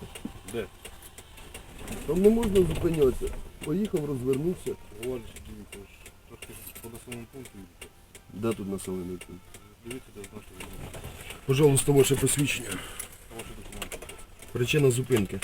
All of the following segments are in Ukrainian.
зупинився. Де? Там не можна зупинятися. Поїхав, розвернувся. Говориш, дивіться, ви ж трошки по населеному пункту їдете. Де тут населений пункт? Дивіться, де знаєте, Пожалуйста, ваше посвідчення. ваші документи. Причина зупинки.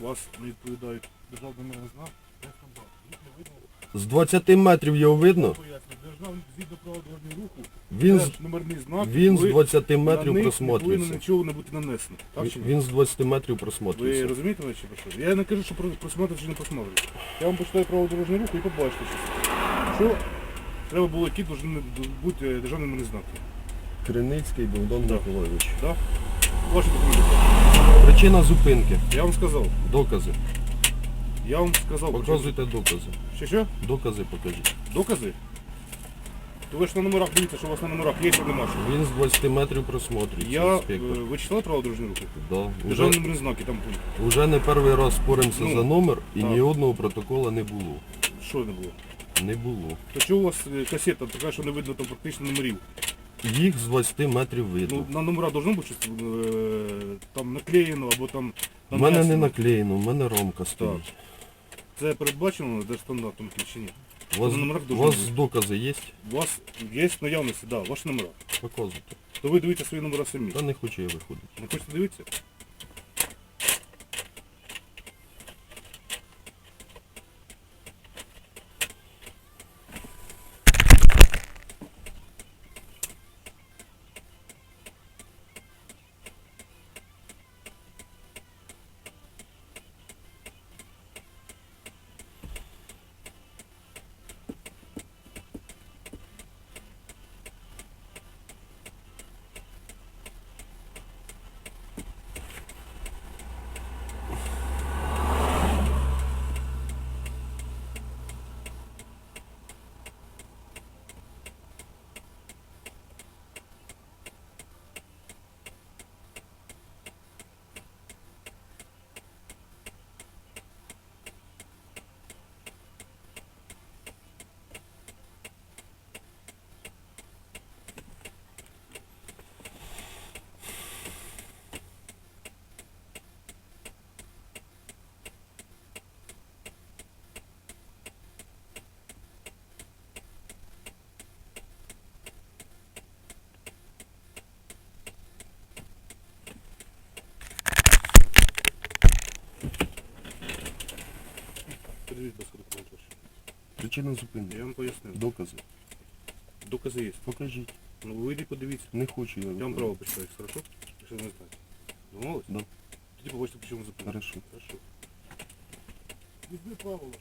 Вас не відповідають державний номерний знак. Я сказав, їх не видно. З 20 метрів його видно. Поясню, державний згідно правил дорожнього руху. Він, теж з- номерний знак. він з ви- 20 на метрів них Не просмотрюється. повинно нічого не бути нанесено. Так чи ні? Він з 20 метрів Ви просмотрюється. розумієте мене чи про що? Я не кажу, що про- просматривати чи не просматривати. Я вам почитаю правила дорожнього руху і побачите, що, що треба було, які повинні бути е, державні номерні знаки. Криницький Богдан Да. Миколайович. Да? Ваші документи. Причина зупинки. Я вам сказав. Докази. Я вам сказав. Показуйте докази. Що що? Докази покажіть. Докази? То ви ж на номерах дивіться, що у вас на номерах є, чи нема. що. Він з 20 метрів просмотрюється. Я, е, інспектор. ви читали правила дорожнього руху? Да. Державні Уже, номерні знаки там пункт. уже не перший раз споримося Ну, за номер і так. ні одного протокола не було. Що не було? Не було. То чого у вас е, касета така, що не видно там практично номерів? Їх з 20 метрів видно. Ну, на номера должно бути щось е, там наклеєно або там У мене не нанесено. наклеєно, у мене ромка стоїть. Це передбачено держстандартом чи ні? У вас, номерах у вас бути. докази є? У вас є наявності, да, ваші номера. Показуйте. То ви дивіться свої номера самі. Та не хочу я виходити. Не хочете дивитися? Подивіть, будь ласка, документ ваш. Причина зупинки. Я вам поясню. Докази. Докази є. Покажіть. Ну ви йдіть подивіться. Не хочу я Я вам право почитаю, хорошо? Якщо ви не знаєте. Домовились? Да. Тоді побачите, по чому зупинити. Хорошо. Хорошо. Візьми правила.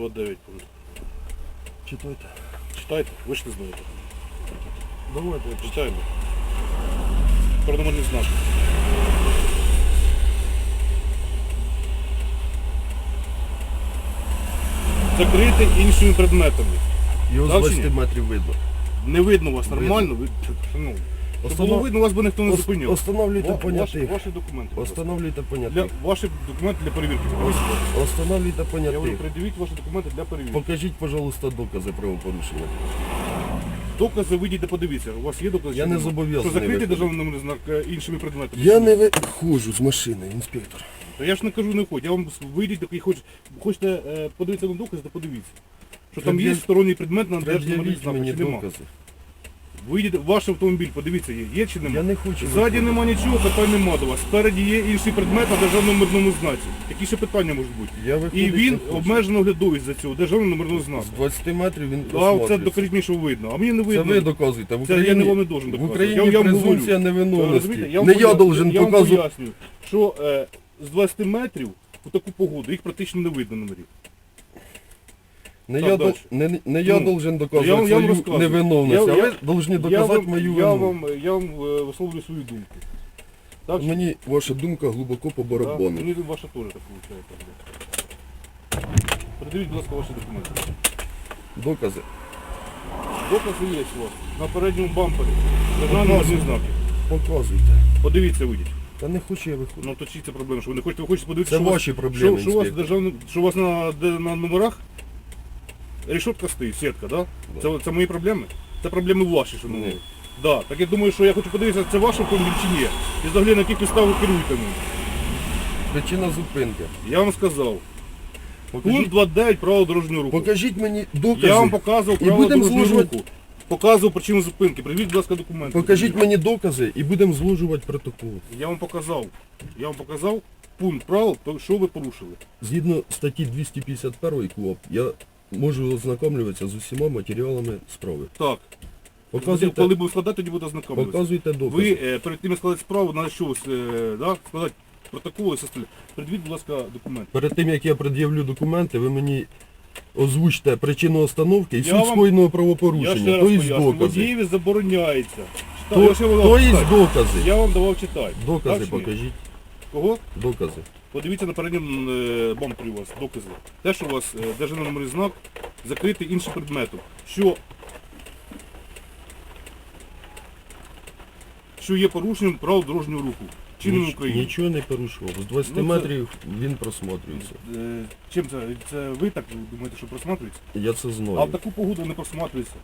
2.9 пункт. Читайте. Читайте, ви ж не знаєте. Давайте. Читаємо. Чорноморний знак. Закрити іншими предметами. Його з Далі 20 ні? метрів видно. Не видно вас нормально, ви шановні. Щоб Останов- було видно, вас би ніхто не Ос- зупиняв. Остановлюйте Ва- Ваші, понятих. ваші документи. будь ласка. Остановлюйте Для, понятих. ваші документи для перевірки. Остановлюйте Я говорю, понятих. придивіть ваші документи для перевірки. Покажіть, пожалуйста, докази правопорушення. Докази вийдіть, подивіться. У вас є докази? Я чи не нема? зобов'язаний Що закритий виходити. державний номерний знак е, іншими предметами? Я не виходжу з машини, інспектор. Та я ж не кажу не ходь, я вам вийдіть, такий хоч, хочете е, подивитися на докази, то подивіться. Що там є Пред'яв- сторонній предмет на державному Пред'явіть знаку, мені чи нема. докази. Вийдіть, ваш автомобіль, подивіться, є, є чи нема. Я не хочу. Ззаді нема нічого, питань нема до вас. Спереді є інший предмет на державному номерному знаці. Які ще питання можуть бути? Я І він не хочу. обмежено оглядовий за цього державного номерного знаку. З 20 метрів він А це докажіть мені, що видно. А мені не Це видно. ви доказуєте. В Це я не вам не должен в доказувати. Україні Я- я вам презумпція говорю. невиновності. Розумієте? вам Не я поясню- должен я вам показувати. пояснюю, що е, з 20 метрів у таку погоду їх практично не видно номерів. Не я, до- дальше. не, не я Ну, должен я доказувати вам- я вам свою розказую. невиновність, Я- а я- ви повинні я доказати вам, мою я вину. вам, я вам е, висловлюю свою думку. Так, що- Мені ваша думка глибоко по Да, барабану. Мені ваша теж так виходить. Придивіть, будь ласка, ваші документи. Докази. Докази є у вас на передньому бампері. Державні знаки. Показуйте. Подивіться, вийдіть. Та не хочу я виходити. Ну то чи це проблема, що ви не хочете, ви хочете подивитися, Це що у вас- ваші проблеми, Що, що у вас інспектор. державний, що у вас на, де- на номерах решетка стоїть, сітка, да? Да. Це, це мої проблеми? Це проблеми ваші, що Ні. Да. Так я думаю, що я хочу подивитися, це ваш автомобіль чи ні. І взагалі на яких підставах керуєте ним. Причина зупинки. Я вам сказав. Покажіть, Пункт 2.9 правил дорожнього руху. покажіть мені докази. Я вам показував І правила будемо дорожнього зложувати- руху. Показував причину зупинки. Привіть, будь ласка, документи. Покажіть мені докази і будемо зложувати протокол. Я вам показав. Я вам показав пункт правил, то що ви порушили. Згідно статті 251 КУАП, я можу ознакомлюватися з усіма матеріалами справи. Так. Показуйте, Коли будемо складати, тоді буде ознакомитися. показуйте докази. Ви е, перед тим, як складати справу, на що е, да, складати протоколи, все остальне. Придивіть, будь ласка, документ. Перед тим, як я пред'явлю документи, ви мені озвучте причину остановки і Я суть вам- скоєного Я правопорушення, ще раз то є поясню, докази. водієві забороняється. Читай, То, я ще вам читати. докази. Я вам давав читати. Докази Так чи ні? покажіть. Кого? Докази. Подивіться на передньому е, бампері у вас, докази. Те, що у вас е, державний номерний знак закритий іншим предметом. Що, що є порушенням правил дорожнього руху. Чином Ніч- України. Нічого не порушував. З 20 Ну, це- метрів він просматрюється. Е, Чим це? Це ви так думаєте, що просматрюється? Я це А в знаю. таку погоду не просматрюється.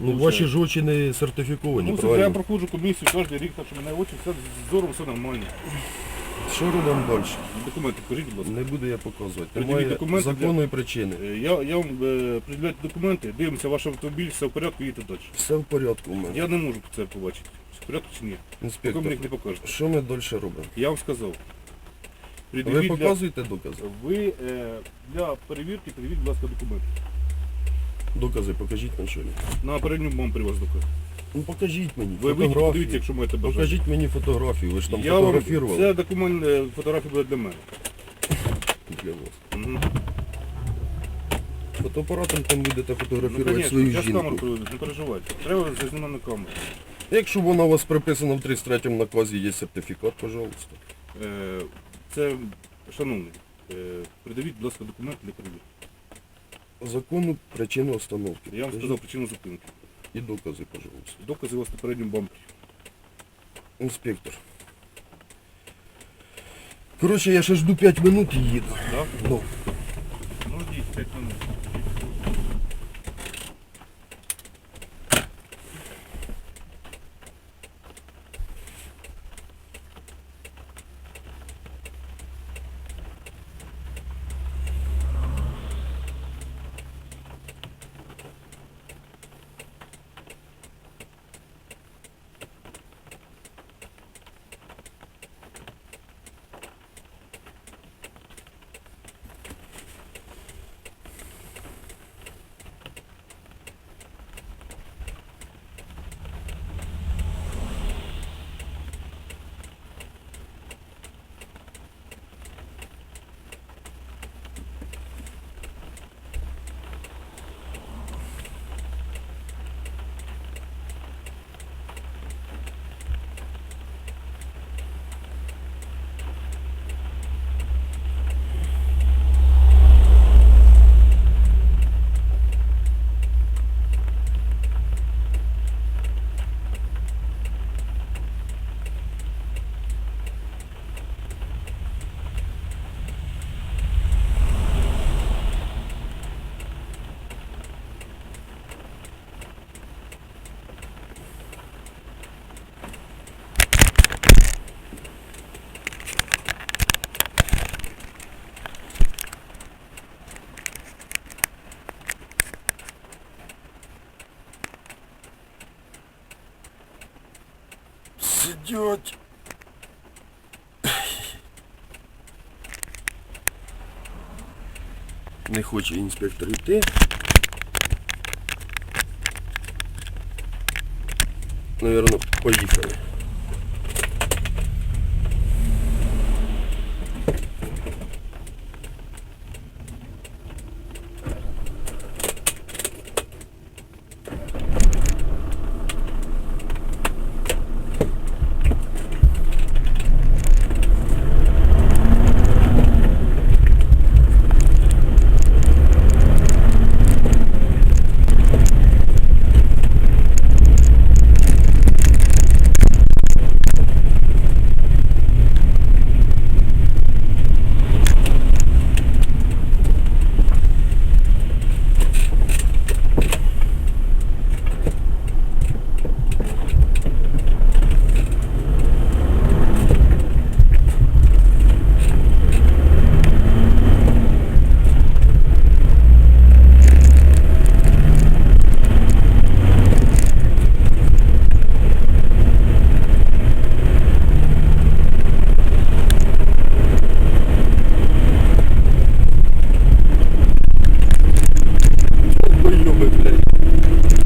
Ну, ну, ваші ж очі не сертифіковані, Ну, це я правильно? проходжу комісію кожен рік, так що мене очі все з зором все нормально. Що робимо далі? Документи, покажіть, будь ласка. Не буду я показувати. Немає документи законної причини. Е, Я, я вам е, приділяю документи, дивимося ваш автомобіль, все в порядку, їдете далі. Все в порядку у мене. Я не можу це побачити. Чи в порядку чи ні. Поки Інспектор, мені їх не покажете. що ми далі робимо? Я вам сказав. Ви Придивіть для... показуєте докази? Ви е, для перевірки придивіть, будь ласка, документи. Докази покажіть начальник. На передньому бампері у вас доказ. Ну покажіть мені Ви вийдіть, подивіться, фотографії. якщо маєте бажання. Покажіть мені фотографію, ви ж там я вам, фотографували це документ, е, фотографія буде для мене. для вас. Угу. Фотоапаратом там будете Ну, фотографувати конечно, свою я ж камеру жінку. приведу, не переживайте. Треба зазнімати на камеру. Якщо вона у вас приписана в 33-му наказі, є сертифікат, пожалуйста. Е, Це, шановний, е, придавіть, будь ласка, документи для перевірки. Законну причину остановки. Я вам сказав причину зупинки. І доказы, пожалуйста. Доказы у вас на переднем бампере. Инспектор. Короче, я ще жду 5 минут и еду. Да? Ну. Ну, ждіть, 5 минут. Блядь. Не хоче інспектор йти. Наверно, поїхали.